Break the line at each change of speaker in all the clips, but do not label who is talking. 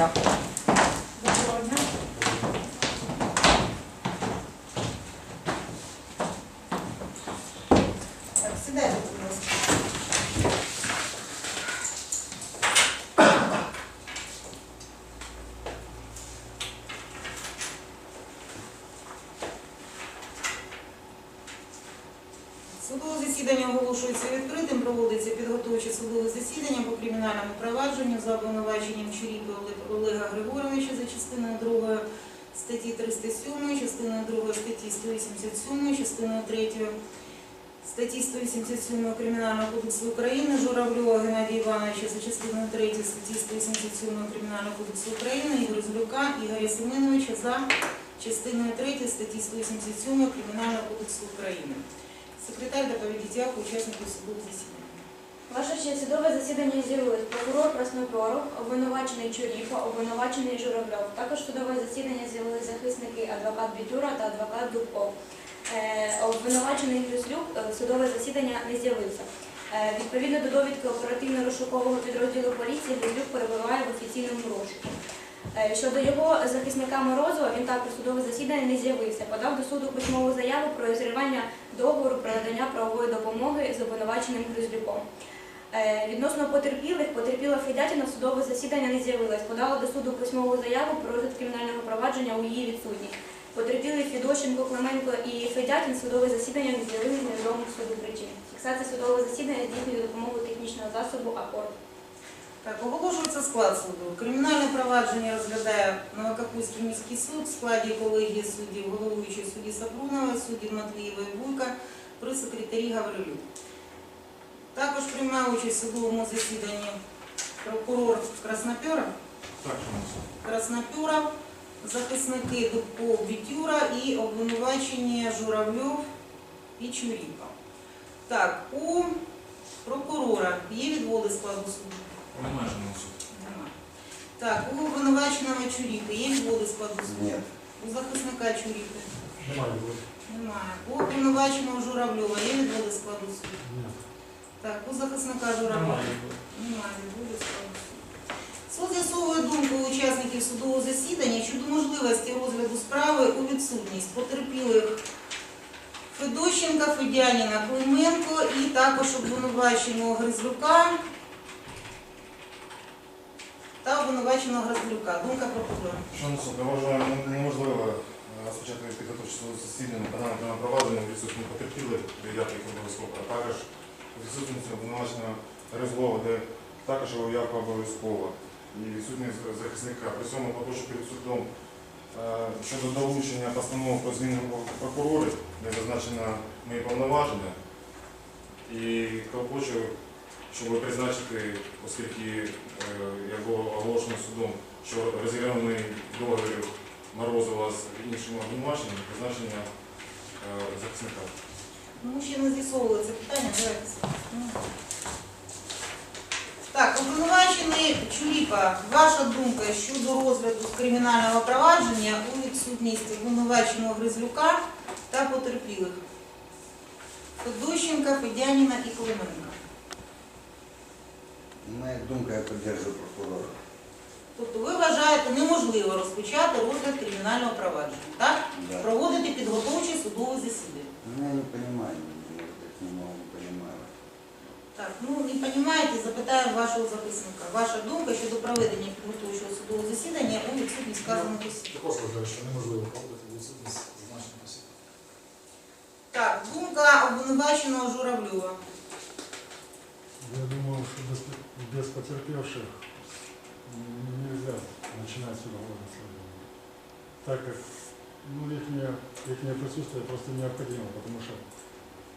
місцях.
Доброго дня.
Так, сідайте, будь ласка. Судове засідання оголошується відкритим, проводиться підготовче судове засідання по кримінальному провадженню за обвинуваченням Чуріпи Олега Григоровича за частиною 2 статті 307, частиною 2 статті 187, частиною 3 статті 187 Кримінального кодексу України Журавльова Геннадія Івановича за частиною 3 статті 187 Кримінального кодексу України Ігоря Злюка Ігоря Семеновича за частиною 3 статті 187 Кримінального кодексу України. Секретар доповідить як учасників судового засідання.
Ваше честь, судове засідання з'явилось прокурор Краснопьоров, обвинувачений Чуріпа, обвинувачений Журавльов. Також судове засідання з'явились захисники адвокат Бітюра та адвокат Дубков. Е, Обвинувачений Грюслюк е, судове засідання не з'явився. Е, Відповідно до довідки оперативно-розшукового підрозділу поліції, Грюслюк перебуває в офіційному розшуку. Щодо його захисника Морозова, він також судове засідання не з'явився. Подав до суду письмову заяву про розірвання договору про надання правової допомоги з обвинуваченим Гризлюком. Е, Відносно потерпілих, потерпіла Федятіна судове засідання не з'явилась. Подала до суду письмову заяву про розгляд кримінального провадження у її відсутність. Потерпіли Федощенко, Клименко і Федятін судове засідання не з'явились з невідомих суду причин. Фіксація судового засідання здійснює за допомогою технічного засобу АКОРД.
Так, склад суду. Кримінальне провадження розглядає Новокапуський міський суд в складі колегії суддів, головуючої судді Сапрунова, суддів Матвієва і Буйка при секретарі Гаврилюк. Також приймає участь в судовому засіданні прокурор
суд.
Краснопьоров, захисники Дубков, Бітюра і обвинувачені Журавльов і Чуріпа. Так, у прокурора є відводи складу суду?
Немає шановний суд.
Нема. Так, у обвинуваченого Чуріпи є відводи складу суду?
Ні.
У захисника Чуріпи?
Немає відводів.
Немає. У обвинуваченого Журавльова є відводи складу суду?
Ні.
Так, у захисника Журавльова?
Немає відводів.
Немає відводів складу суду. Суд з'ясовує думку учасників судового засідання щодо можливості розгляду справи у відсутність потерпілих Федощенка, Федяніна, Клименко і також обвинуваченого Гризлюка обвинуваченого Гризлюка. Думка прокурора.
Шановний суд, я вважаю, ну, неможливо е, розпочати підготовче засідання на прямо провадження відсутні потерпіли дев'ятої обов'язково, а також у відсутності обвинуваченого Резлова, де також явка обов'язкова і відсутність захисника. При цьому також перед судом е, щодо долучення постанови про зміну прокурорів, де зазначено мої повноваження, і хочу, щоб призначити, оскільки, е, як було оголошено судом, що розірваний договір Морозова з іншим обвинуваченням, призначення е, захисника.
Ну, ще не з'ясовували це питання, давайте. Так, обвинувачений Чуріпа, ваша думка щодо розгляду кримінального провадження у відсутність обвинуваченого Гризлюка та потерпілих Федощенка, Федяніна і Клименка.
Моя думка, я підтримую прокурора.
Тобто ви вважаєте неможливо розпочати розгляд кримінального провадження, так?
Да.
Проводити підготовче судове засідання.
Ну, я не понимаю, может быть, немного не понимаю.
Так, ну не розумієте, запитаємо вашого записника. Ваша думка щодо проведення підготовчого судового засідання у відсутність сказаних осіб.
Також вважаю, що неможливо проводити відсутність зазначених осіб.
Так, думка обвинуваченого Журавльова.
Я без потерпевших м, нельзя начинать судовое расследование. Так как ну, их, присутствие просто необходимо, потому что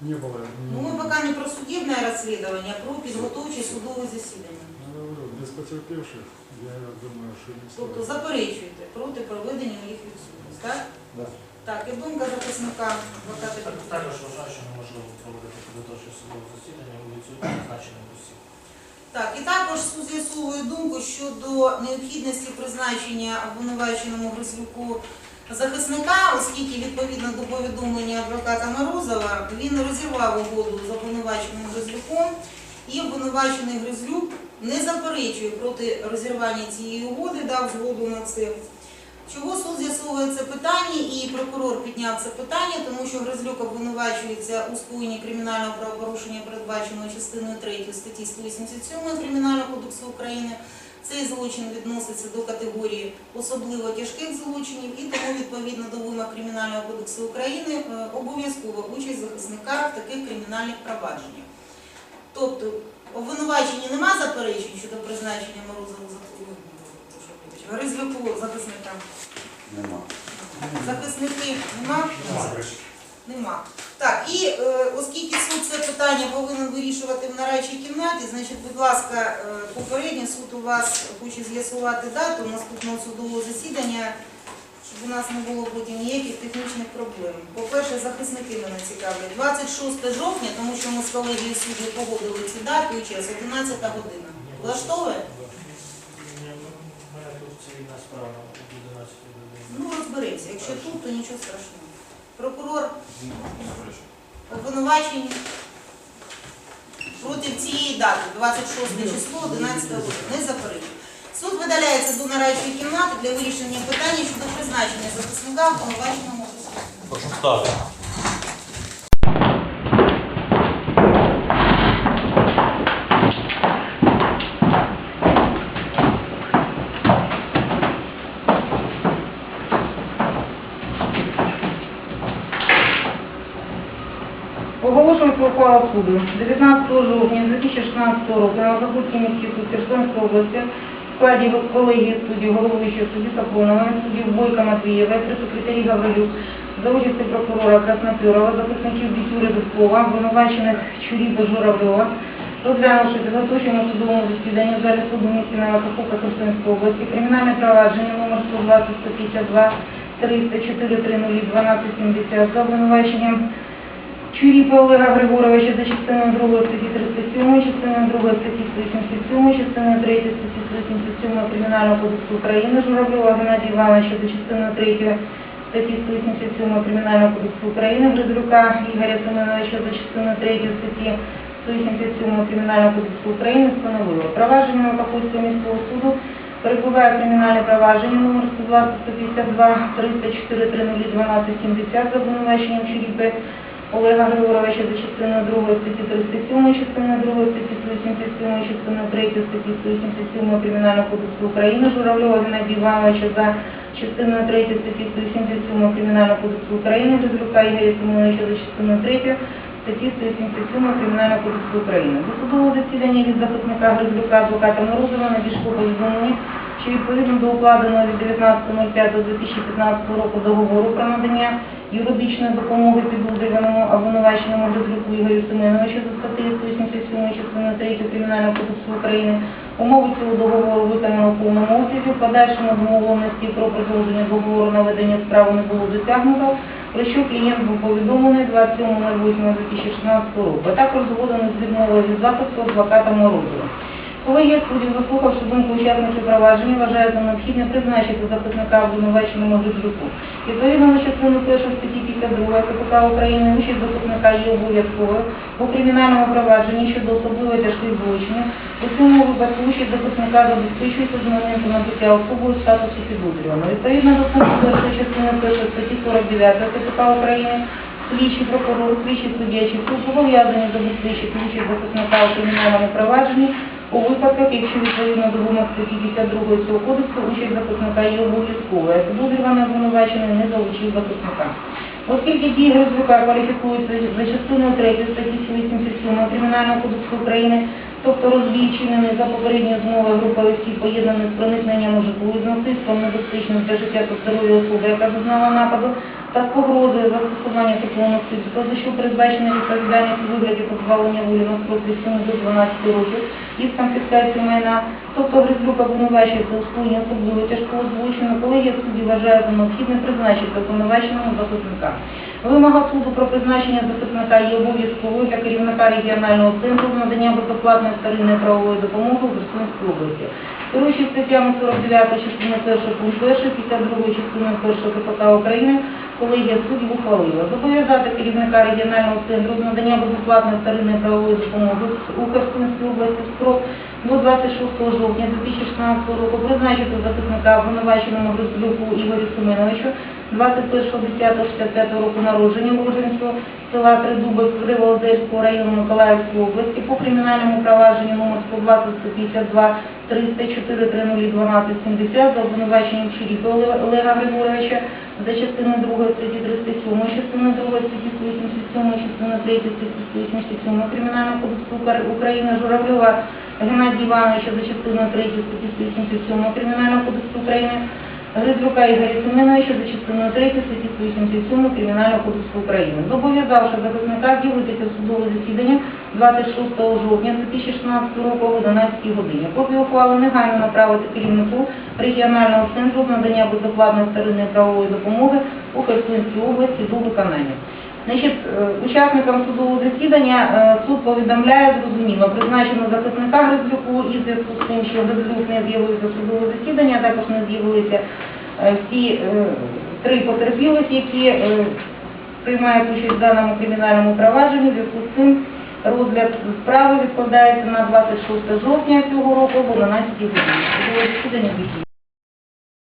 не было... ни-
Ну, ми поки не про судебне розслідування, а про підготовче судове засідання.
Я говорю, без потерпевших, я думаю, что не
Тобто
стоит.
заперечуєте проти проведення їх відсутність, так?
Да.
Так, і думка захисника адвоката
Так-
Бітюра.
Також вважаю, що неможливо проводити підготовче судове засідання у відсутність зазначених осіб.
Так, і також з'ясовую думку щодо необхідності призначення обвинуваченому Гризлюку захисника, оскільки відповідно до повідомлення адвоката Морозова він розірвав угоду з обвинуваченим Гризлюком, і обвинувачений Гризлюк не заперечує проти розірвання цієї угоди, дав згоду на це. Чого суд з'ясовує це питання, і прокурор підняв це питання, тому що Гризлюк обвинувачується у скоєнні кримінального правопорушення, передбаченого частиною 3 статті 187 Кримінального кодексу України. Цей злочин відноситься до категорії особливо тяжких злочинів, і тому відповідно до вимог Кримінального кодексу України е, обов'язкова участь захисника в таких кримінальних провадженнях. Тобто обвинуваченні нема заперечень щодо призначення Морозову за Гризлюку захисника.
Нема.
Захисники нема? Нема. Так, і е, оскільки суд це питання повинен вирішувати в нарадчій кімнаті, значить, будь ласка, е, попередньо суд у вас хоче з'ясувати дату наступного судового засідання, щоб у нас не було потім ніяких технічних проблем. По-перше, захисники мене цікавлять. 26 жовтня, тому що ми з колегією суддів погодили ці дати і час, 11 година. Влаштовує?
У мене тут цивільна справа від 11 годині.
Ну, розберемося. Якщо тут, то нічого страшного. Прокурор обвинувачені проти цієї дати, 26 число, 11 година, не заперечує. Суд видаляється до нарадчої кімнати для вирішення питання щодо призначення захисника обвинуваченого.
Прошу встати.
Ухвала суду 19 жовтня 2016 року на Закутській міській суд Херсонської області в складі колегії суддів, головуючого судді Сафронова, суддів Бойка Матвієва, при секретарі Гаврилюк, за участі прокурора Краснопюрова, захисників Бісюри Дубкова, обвинувачених Чуріба Журавльова, розглянувши підготовчому судовому засіданні в залі суду місті Новокаховка Херсонської області, кримінальне провадження номер 120 152 304 30 12 70 за обвинуваченням Чуріпа Олега Григоровича за частиною 2 статті 307, частиною 2 статті 187, частиною 3 статті 187 Кримінального кодексу України, Журавльова Геннадія Івановича за частиною 3 статті 187 Кримінального кодексу України, Гризлюка Ігоря Семеновича за частиною 3 статті 187 Кримінального кодексу України встановило. Провадження Каховського міського суду перебуває кримінальне провадження номер 120 152 304 30 12 70 за обвинуваченням Чуріпи Олега Григоровича за частиною 2 статті 307, частиною 2 статті 187, частиною 3 статті 187 Кримінального кодексу України, Журавльова Геннадія Івановича за частиною 3 статті 187 Кримінального кодексу України, Гризлюка Ігоря Семеновича за частиною 3 статті 187 Кримінального кодексу України. До судового засідання від захисника Гризлюка адвоката Морозова надійшло повідомлення, що відповідно до укладеного від 19.05.2015 року договору про надання юридичної допомоги підозрюваному обвинуваченому Гризлюку Ігорю Семеновичу за статтею 187 частиною 3 Кримінального кодексу України, умови цього договору виконано в повному обсязі, в подальшому домовленості про продовження договору на ведення справи не було досягнуто, про що клієнт був повідомлений 27.08.2016 року, а також згодом з відмовою від захисту адвоката Морозова. Колегія суддів, заслухавши думку учасників провадження, вважає за необхідне призначити захисника обвинуваченому Гризлюку. Відповідно до частини 1 статті 52 КПК України, участь захисника є обов'язковою у кримінальному провадженні щодо особливо тяжких злочинів. У цьому випадку участь захисника забезпечується з моменту набуття особою статусу підозрюваного. Відповідно до пункту 1 частини 1 статті 49 КПК України, слідчий прокурор, слідчий суддя суд зобов'язані забезпечити участь захисника у кримінальному провадженні у випадках, якщо відповідно до вимог статті 52 цього кодексу участь захисника є обов'язковою, а підозрюваний обвинувачений не залучив захисника. Оскільки дії Гризлюка кваліфікуються за частиною 3 статті 187 Кримінального кодексу України, тобто розбій за попередньою змовою групи осіб, поєднаних з проникненням у житло із насильством небезпечним для життя та здоров'я особи, яка зазнала нападу, та з погрозою застосування такого за що передбачена відповідальність у вигляді позбавлення волі на строк від 7 до 12 років із конфіскацією майна, тобто Гризлюк обвинувачується у скоєнні особливо тяжкого злочину, колегія судді вважає за необхідне призначити обвинуваченому захисника. Вимога суду про призначення захисника є обов'язковою для керівника регіонального центру з надання безоплатної вторинної правової допомоги в Херсонській області. Керуючи статтями 49 частини 1 пункт 1, 52 частини 1 КПК України, колегія суддів ухвалила. Зобов'язати керівника регіонального центру з надання безоплатної вторинної правової допомоги у Херсонській області в строк до 26 жовтня 2016 року призначити захисника обвинуваченому Гризлюку Ігорю Семеновичу 21.10.65 року народження уроженцю села Тридуби Кривоозерського району Миколаївської області по кримінальному провадженню номер 120 152 304 3012 70 за обвинуваченням Чиріпа Олега Григоровича за частиною 2 статті 37, частиною 2 статті 187, частиною 3 статті 187 Кримінального кодексу Укр- України Журавльова Геннадія Івановича за частиною 3 статті 187 Кримінального кодексу України Гризлюка Ігоря Семеновича за частиною 3 статті 187 Кримінального кодексу України. Зобов'язавши захисника з'явитися в судове засідання 26 жовтня 2016 року о 11 годині. Копію ухвали негайно направити керівнику регіонального центру надання безоплатної старинної правової допомоги у Херсонській області до виконання. Значить, е, учасникам судового засідання е, суд повідомляє зрозуміло призначено захисника Гризлюку і зв'язку з тим, що Гризлюк не з'явився в судове засідання, також не з'явилися е, всі три потерпілих, які приймають участь в даному кримінальному провадженні. Зв'язку з цим розгляд справи відкладається на 26 жовтня цього року об 11 годині. Судове засідання.